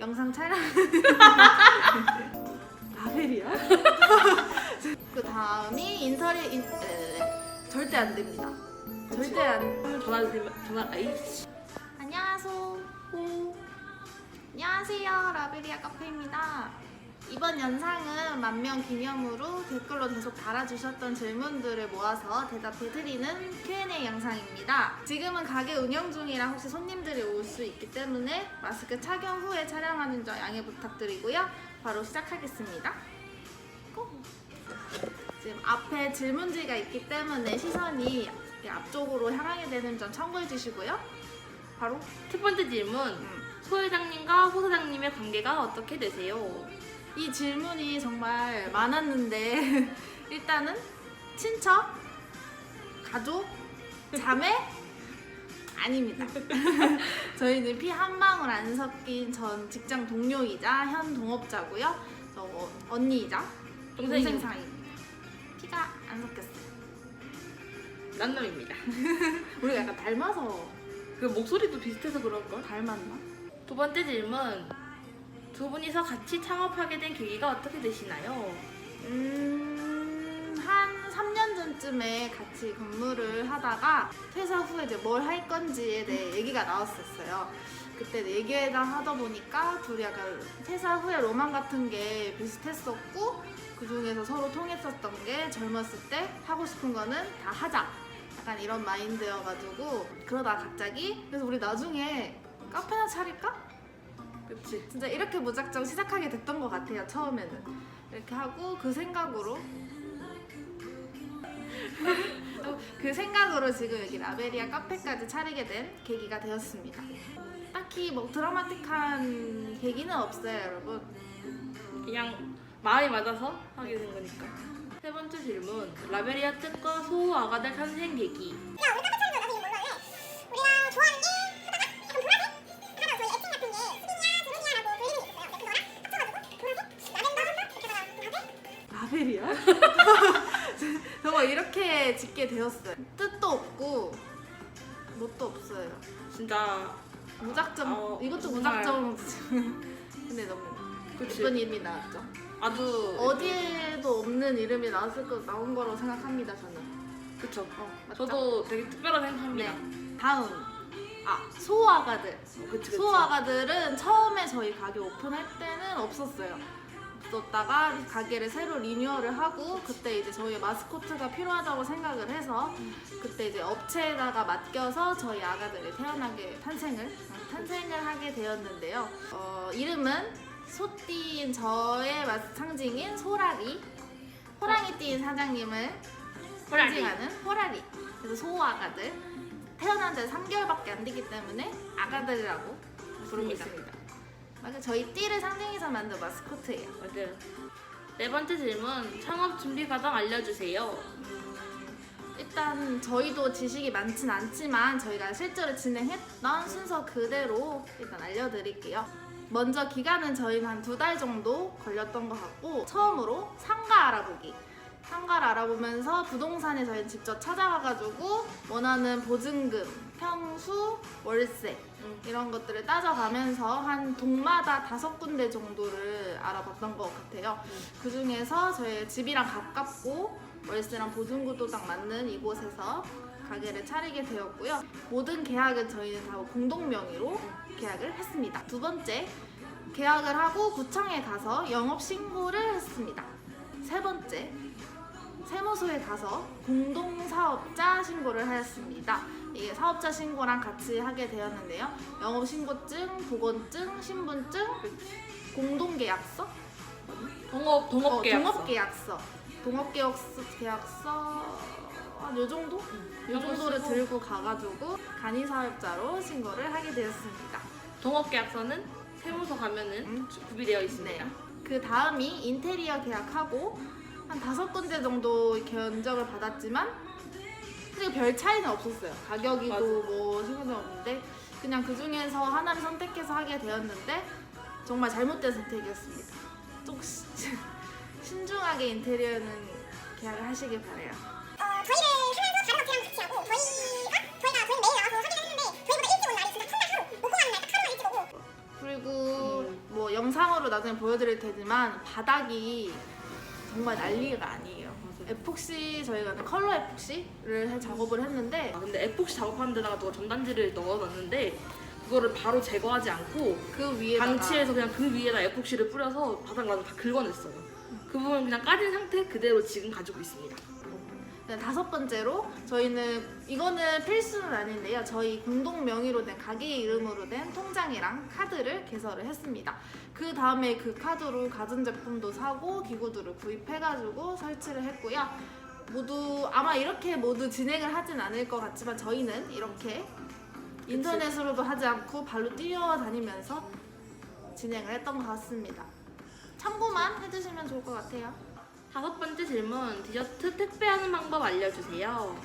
영상 촬영 라벨이야? 그 다음이 인터리 인... 에, 절대 안 됩니다. 절대 안. 전화. 전화 아이씨. 안녕하세요. 안녕하세요. 라벨리아 카페입니다. 이번 영상은 만명 기념으로 댓글로 계속 달아주셨던 질문들을 모아서 대답해드리는 Q&A 영상입니다. 지금은 가게 운영 중이라 혹시 손님들이 올 수 있기 때문에 마스크 착용 후에 촬영하는 점 양해 부탁드리고요. 바로 시작하겠습니다. 고! 지금 앞에 질문지가 있기 때문에 시선이 앞쪽으로 향하게 되는 점 참고해 주시고요. 바로 첫 번째 질문. 음, 소 회장님과 호 사장님의 관계가 어떻게 되세요? 이 질문이 정말 많았는데 일단은 친척, 가족, 자매 아닙니다. 저희는 피 한 방울 안 섞인 전 직장 동료이자 현 동업자고요. 저 어, 언니이자 동생이- 동생 사이입니다. 피가 안 섞였어요. 남남입니다. 우리가 약간 닮아서 그 목소리도 비슷해서 그런 걸. 닮았나? 두 번째 질문. 두 분이서 같이 창업하게 된 계기가 어떻게 되시나요? 음, 한 3년 전쯤에 같이 근무를 하다가 퇴사 후에 이제 뭘 할 건지에 대해 얘기가 나왔었어요. 그때 얘기다 하다 보니까 둘이 약간 퇴사 후에 로망 같은 게 비슷했었고 그 중에서 서로 통했었던 게 젊었을 때 하고 싶은 거는 다 하자. 약간 이런 마인드여가지고 그러다 갑자기 그래서 우리 나중에 카페나 차릴까? 그치. 진짜 이렇게 무작정 시작하게 됐던 것 같아요 처음에는 이렇게 하고 그 생각으로 그 생각으로 지금 여기 라베리아 카페까지 차리게 된 계기가 되었습니다 딱히 뭐 드라마틱한 계기는 없어요 여러분 그냥 마음이 맞아서 하게 된 거니까. 세 번째 질문. 라베리아 뜻과 소 아가들 탄생 계기. 정말 이렇게 짓게 되었어요 뜻도 없고 뭣도 없어요 진짜 무작정 어, 이것도 정말. 무작정 근데 너무 그치. 예쁜 이름이 나왔죠 아주 어디에도 없는 이름이 나왔을 거 나온 거라고 생각합니다 저는. 그쵸. 어, 맞죠? 저도 되게 특별하다 생각합니다. 네. 다음 아 소아가들. 그치, 그치. 소아가들은 처음에 저희 가게 오픈할 때는 없었어요. 없었다가 가게를 새로 리뉴얼을 하고 그때 이제 저희 마스코트가 필요하다고 생각을 해서 그때 이제 업체에다가 맡겨서 저희 아가들이 태어나게 탄생을 어, 탄생을 하게 되었는데요. 어, 이름은 소띠인 저의 마- 상징인 소라리 호랑이 띠인 사장님을 호랑이. 상징하는 호라리. 그래서 소 아가들 태어난 지 3개월밖에 안 되기 때문에 아가들이라고 부르고. 있습니다. 맞아 저희 띠를 상징해서 만든 마스코트예요. 맞아요. 네 번째 질문. 창업 준비 과정 알려주세요. 일단 저희도 지식이 많진 않지만 저희가 실제로 진행했던 순서 그대로 일단 알려드릴게요. 먼저 기간은 저희는 한두 달 정도 걸렸던 것 같고 처음으로 상가 알아보기. 상가를 알아보면서 부동산에 저희 직접 찾아가가지고 원하는 보증금, 평수, 월세 이런 것들을 따져가면서 한 동마다 다섯 군데 정도를 알아봤던 것 같아요. 그 중에서 저희 집이랑 가깝고 월세랑 보증금도 딱 맞는 이곳에서 가게를 차리게 되었고요. 모든 계약은 저희는 다 공동 명의로 계약을 했습니다. 두 번째, 계약을 하고 구청에 가서 영업 신고를 했습니다. 세 번째, 세무서에 가서 공동사업자 신고를 하였습니다. 이게 사업자 신고랑 같이 하게 되었는데요. 영업 신고증, 보건증, 신분증, 공동계약서, 동업 동업 어, 계약서. 동업계약서, 동업계약서, 계약서 한요 정도? 요 요거 정도를 쓰고. 들고 가가지고 간이 사업자로 신고를 하게 되었습니다. 동업 계약서는 세무서 가면은 음. 구비되어 있습니다. 네. 그 다음이 인테리어 계약하고 한 다섯 군데 정도 견적을 받았지만 사실 별 차이는 없었어요. 가격이도 맞아. 뭐 신경 없는데 그냥 그 중에서 하나를 선택해서 하게 되었는데 정말 잘못된 선택이었습니다. 좀 시- 신중하게 인테리어는 계약을 하시길 바래요. 어, 저희를 하면서 다른 업체랑 같이 하고 저희가 저희가 저희 매일 나와서 확인을 했는데 저희보다 일찍 온 날이 진짜 첫날 하루 오고 가는 날딱 하루만 일찍 오고 그리고 음. 뭐 영상으로 나중에 보여드릴 테지만 바닥이 정말 난리가 아니에요. 에폭시 저희가 컬러 에폭시를 해- 작업을 했는데 아, 근데 에폭시 작업하는 데다가 누가 전단지를 넣어놨는데 그거를 바로 제거하지 않고 그 위에다가 방치해서 그냥 그 위에다 에폭시를 뿌려서 바닥 나서 다 긁어냈어요. 그 부분 그냥 까진 상태 그대로 지금 가지고 있습니다. 네, 다섯 번째로 저희는 이거는 필수는 아닌데요. 저희 공동 명의로 된 가게 이름으로 된 통장이랑 카드를 개설을 했습니다. 그 다음에 그 카드로 가전 제품도 사고 기구들을 구입해가지고 설치를 했고요. 모두 아마 이렇게 모두 진행을 하진 않을 것 같지만 저희는 이렇게 인터넷으로도 하지 않고 발로 뛰어다니면서 진행을 했던 것 같습니다. 참고만 해주시면 좋을 것 같아요. 다섯 번째 질문 디저트 택배하는 방법 알려주세요.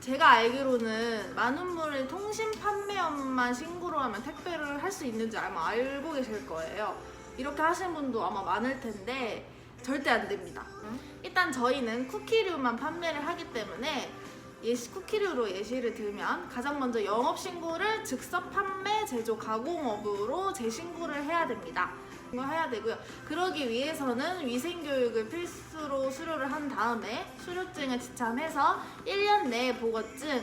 제가 알기로는 많은 분이 통신 판매업만 신고를 하면 택배를 할 수 있는지 아마 알고 계실 거예요. 이렇게 하시는 분도 아마 많을 텐데 절대 안 됩니다. 일단 저희는 쿠키류만 판매를 하기 때문에 예시 쿠키류로 예시를 들면 가장 먼저 영업 신고를 즉석 판매 제조 가공업으로 재신고를 해야 됩니다. 이거 해야 되고요. 그러기 위해서는 위생 교육을 필수로 수료를 한 다음에 수료증을 지참해서 1년 내에 보고증,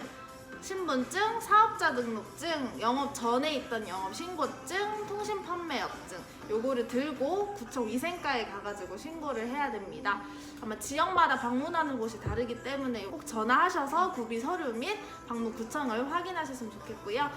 신분증, 사업자 등록증, 영업 전에 있던 영업 신고증, 통신 판매업증 요거를 들고 구청 위생과에 가가지고 신고를 해야 됩니다. 아마 지역마다 방문하는 곳이 다르기 때문에 꼭 전화하셔서 구비 서류 및 방문 구청을 확인하셨으면 좋겠고요.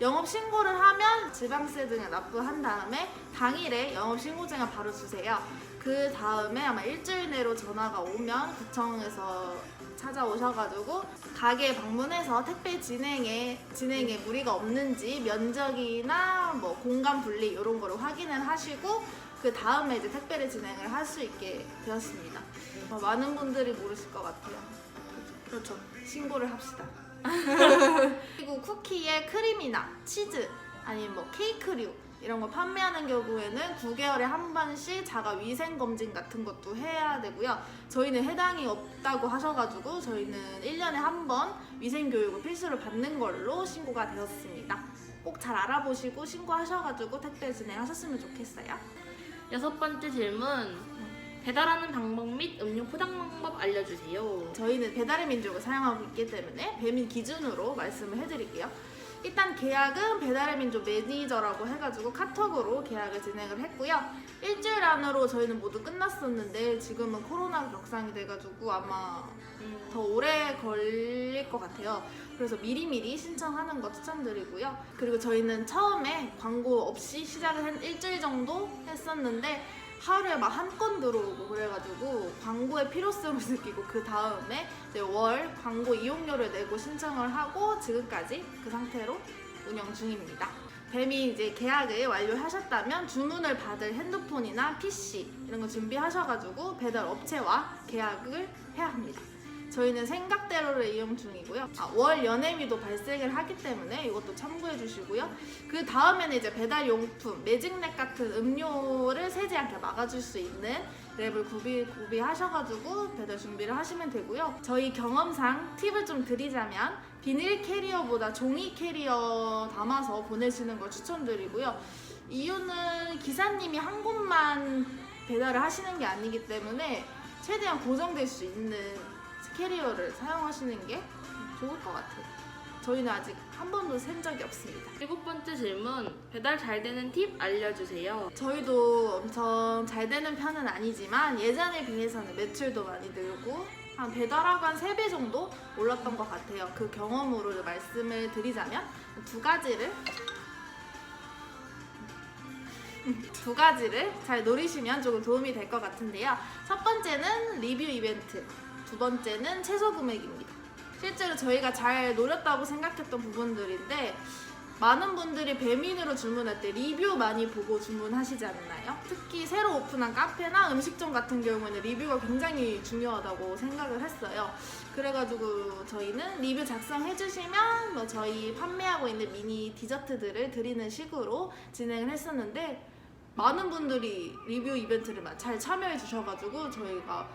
영업 신고를 하면 지방세 등을 납부한 다음에 당일에 영업 신고증을 바로 주세요. 그 다음에 아마 일주일 내로 전화가 오면 구청에서 찾아오셔가지고 가게 방문해서 택배 진행에 진행에 무리가 없는지 면적이나 뭐 공간 분리 이런 거를 확인을 하시고 그 다음에 이제 택배를 진행을 할 수 있게 되었습니다. 어, 많은 분들이 모르실 것 같아요. 그렇죠. 신고를 합시다. 그리고 쿠키에 크림이나 치즈 아니면 뭐 케이크류 이런 거 판매하는 경우에는 9개월에 한 번씩 자가 위생 검진 같은 것도 해야 되고요. 저희는 해당이 없다고 하셔가지고 저희는 1년에 한 번 위생 교육을 필수로 받는 걸로 신고가 되었습니다. 꼭 잘 알아보시고 신고하셔가지고 택배 진행하셨으면 좋겠어요. 여섯 번째 질문 배달하는 방법 및 음료 포장 방법 알려주세요. 저희는 배달의 민족을 사용하고 있기 때문에 배민 기준으로 말씀을 해드릴게요. 일단 계약은 배달의 민족 매니저라고 해가지고 카톡으로 계약을 진행을 했고요. 일주일 안으로 저희는 모두 끝났었는데 지금은 코로나 격상이 돼가지고 아마 음, 더 오래 걸릴 것 같아요. 그래서 미리미리 신청하는 거 추천드리고요. 그리고 저희는 처음에 광고 없이 시작을 한 일주일 정도 했었는데 하루에 막 한 건 들어오고 그래가지고 광고의 필요성을 느끼고 그 다음에 이제 월 광고 이용료를 내고 신청을 하고 지금까지 그 상태로 운영 중입니다. 뱀이 이제 계약을 완료하셨다면 주문을 받을 핸드폰이나 PC 이런 거 준비하셔가지고 배달 업체와 계약을 해야 합니다. 저희는 생각대로를 이용 중이고요. 아, 월 연회비도 발생을 하기 때문에 이것도 참고해 주시고요. 그 다음에는 이제 배달 용품, 매직넷 같은 음료를 새지 않게 막아줄 수 있는 랩을 구비, 구비하셔가지고 배달 준비를 하시면 되고요. 저희 경험상 팁을 좀 드리자면 비닐 캐리어보다 종이 캐리어 담아서 보내시는 걸 추천드리고요. 이유는 기사님이 한 곳만 배달을 하시는 게 아니기 때문에 최대한 고정될 수 있는 캐리어를 사용하시는 게 좋을 것 같아요. 저희는 아직 한 번도 센 적이 없습니다. 일곱 번째 질문 배달 잘 되는 팁 알려주세요. 저희도 엄청 잘 되는 편은 아니지만 예전에 비해서는 매출도 많이 늘고 한 배달하고 한 3배 정도 올랐던 것 같아요. 그 경험으로 말씀을 드리자면 두 가지를 두 가지를 잘 노리시면 조금 도움이 될 것 같은데요. 첫 번째는 리뷰 이벤트, 두 번째는 최소 금액입니다. 실제로 저희가 잘 노렸다고 생각했던 부분들인데 많은 분들이 배민으로 주문할 때 리뷰 많이 보고 주문하시지 않나요? 특히 새로 오픈한 카페나 음식점 같은 경우에는 리뷰가 굉장히 중요하다고 생각을 했어요. 그래가지고 저희는 리뷰 작성해주시면 뭐 저희 판매하고 있는 미니 디저트들을 드리는 식으로 진행을 했었는데 많은 분들이 리뷰 이벤트를 잘 참여해 주셔가지고 저희가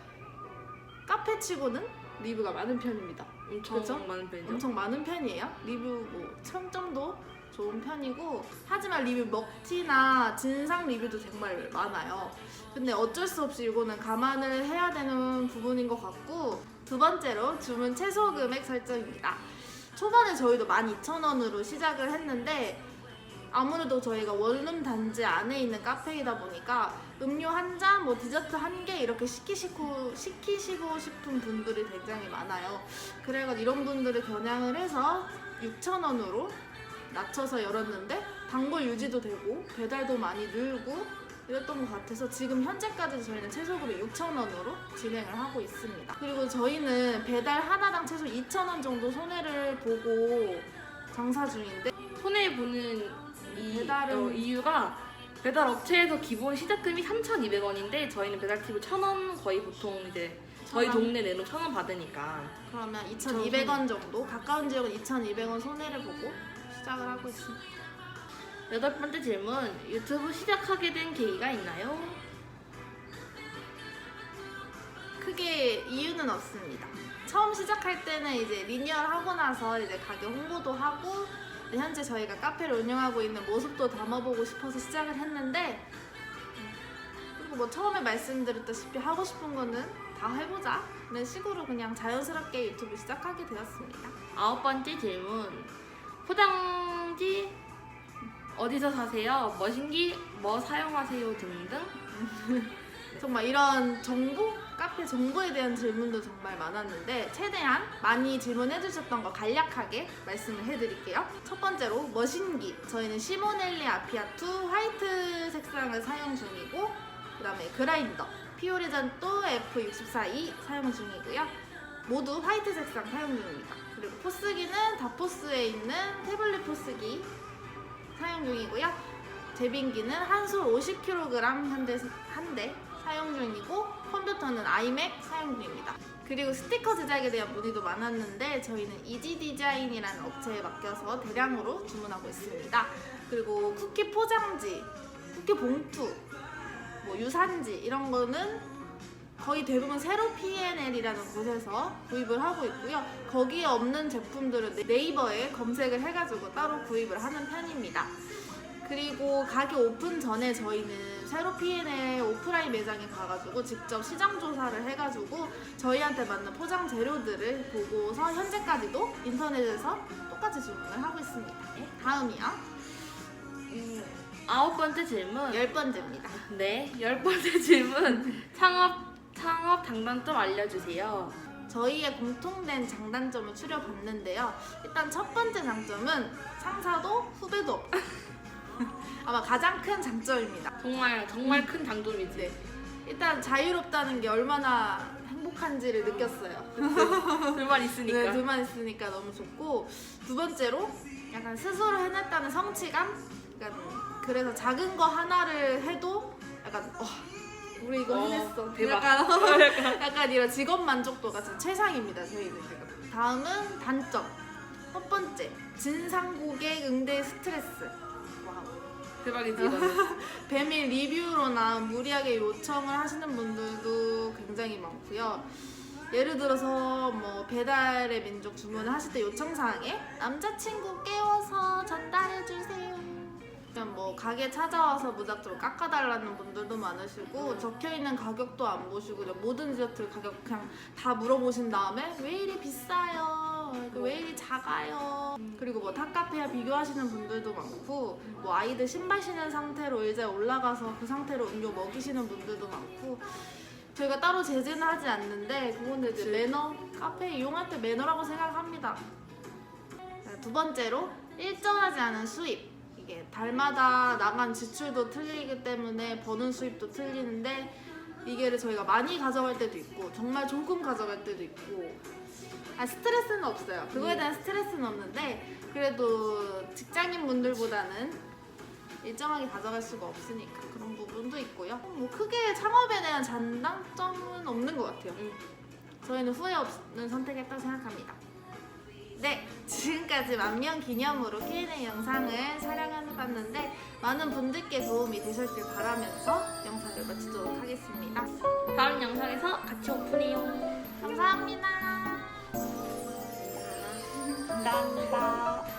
카페 치고는 리뷰가 많은 편입니다. 엄청 그죠? 많은 편이죠. 엄청 많은 편이에요. 리뷰 뭐1000 정도 좋은 편이고 하지만 리뷰 먹튀나 진상 리뷰도 정말 많아요. 근데 어쩔 수 없이 이거는 감안을 해야 되는 부분인 것 같고 두 번째로 주문 최소 금액 설정입니다. 초반에 저희도 12,000원으로 시작을 했는데 아무래도 저희가 원룸 단지 안에 있는 카페이다 보니까 음료 한 잔, 뭐 디저트 한 개 이렇게 시키시고 시키시고 싶은 분들이 굉장히 많아요. 그래가지고 이런 분들을 겨냥을 해서 6,000원으로 낮춰서 열었는데 단골 유지도 되고 배달도 많이 늘고 이랬던 것 같아서 지금 현재까지 저희는 최소금액 6,000원으로 진행을 하고 있습니다. 그리고 저희는 배달 하나당 최소 2,000원 정도 손해를 보고 장사 중인데 손해 보는 이 배달은- 어, 이유가 배달 업체에서 기본 시작금이 3,200원인데 저희는 배달 팁을 1,000원 거의 보통 이제 저희 천 원. 동네 내로 1,000원 받으니까 그러면 2,200원 정도 가까운 지역은 2,200원 손해를 보고 시작을 하고 있습니다. 여덟 번째 질문 유튜브 시작하게 된 계기가 있나요? 크게 이유는 없습니다. 처음 시작할 때는 이제 리뉴얼 하고 나서 이제 가게 홍보도 하고 근데 현재 저희가 카페를 운영하고 있는 모습도 담아보고 싶어서 시작을 했는데 그리고 뭐 처음에 말씀드렸다시피 하고 싶은 거는 다 해보자 이런 식으로 그냥 자연스럽게 유튜브 시작하게 되었습니다. 아홉 번째 질문 포장지 어디서 사세요? 머신기 뭐 사용하세요 등등 정말 이런 정보, 카페 정보에 대한 질문도 정말 많았는데 최대한 많이 질문해 주셨던 거 간략하게 말씀을 해드릴게요. 첫 번째로 머신기. 저희는 시모넬리 아피아투 화이트 색상을 사용 중이고 그 다음에 그라인더, 피오레잔또 F642 사용 중이고요. 모두 화이트 색상 사용 중입니다. 그리고 포스기는 다포스에 있는 태블릿 포스기 사용 중이고요. 제빙기는 한솔 50kg 현대 한대 사용 중이고 컴퓨터는 아이맥 사용 중입니다. 그리고 스티커 제작에 대한 문의도 많았는데 저희는 이지 디자인이라는 업체에 맡겨서 대량으로 주문하고 있습니다. 그리고 쿠키 포장지, 쿠키 봉투, 뭐 유산지 이런 거는 거의 대부분 세로 P&L이라는 곳에서 구입을 하고 있고요. 거기에 없는 제품들은 네이버에 검색을 해가지고 따로 구입을 하는 편입니다. 그리고 가게 오픈 전에 저희는 세로 P&L 오프라인 매장에 가가지고 직접 시장 조사를 해가지고 저희한테 맞는 포장 재료들을 보고서 현재까지도 인터넷에서 똑같이 주문을 하고 있습니다. 네, 다음이요. 음, 아홉 번째 질문 열 번째입니다. 네, 열 번째 질문 창업 창업 장단점 알려주세요. 저희의 공통된 장단점을 추려봤는데요. 일단 첫 번째 장점은 상사도 후배도 없다. 아마 가장 큰 장점입니다. 정말 정말 큰 장점이지. 네. 일단 자유롭다는 게 얼마나 행복한지를 느꼈어요. 둘만 있으니까. 네, 둘만 있으니까 너무 좋고 두 번째로 약간 스스로 해냈다는 성취감. 약간 그래서 작은 거 하나를 해도 약간 와 우리 이거 어, 해냈어. 대박. 약간 약간 이런 직업 만족도가 진짜 최상입니다 저희는 지금. 다음은 단점. 첫 번째 진상 고객 응대 스트레스. 대박이지 이거는. 배밀 리뷰로나 무리하게 요청을 하시는 분들도 굉장히 많고요. 예를 들어서 뭐 배달의 민족 주문을 하실 때 요청 사항에 남자친구 깨워서 전달해 주세요. 그냥 뭐 가게 찾아와서 무작정 깎아달라는 분들도 많으시고 적혀 있는 가격도 안 보시고 그냥 모든 디저트 가격 그냥 다 물어보신 다음에 왜 이리 비싸요? 왜 이리 작아요? 그리고 뭐 탑카페와 비교하시는 분들도 많고 뭐 아이들 신발 신은 상태로 의자에 올라가서 그 상태로 음료 먹이시는 분들도 많고 저희가 따로 제재는 하지 않는데 그거는 이제 매너 카페 이용할 때 매너라고 생각합니다. 자, 두 번째로 일정하지 않은 수입 이게 달마다 나간 지출도 틀리기 때문에 버는 수입도 틀리는데 이게를 저희가 많이 가져갈 때도 있고 정말 조금 가져갈 때도 있고 아 스트레스는 없어요. 그거에 대한 스트레스는 없는데 그래도 직장인 분들보다는 일정하게 가져갈 수가 없으니까 그런 부분도 있고요. 뭐 크게 창업에 대한 장단점은 없는 것 같아요. 음. 저희는 후회 없는 선택했다고 생각합니다. 네, 지금까지 만명 기념으로 Q&A 영상을 촬영해봤는데 많은 분들께 도움이 되셨길 바라면서 영상을 마치도록 하겠습니다. 다음 영상에서 같이 오픈해요. 감사합니다. 감사합니다.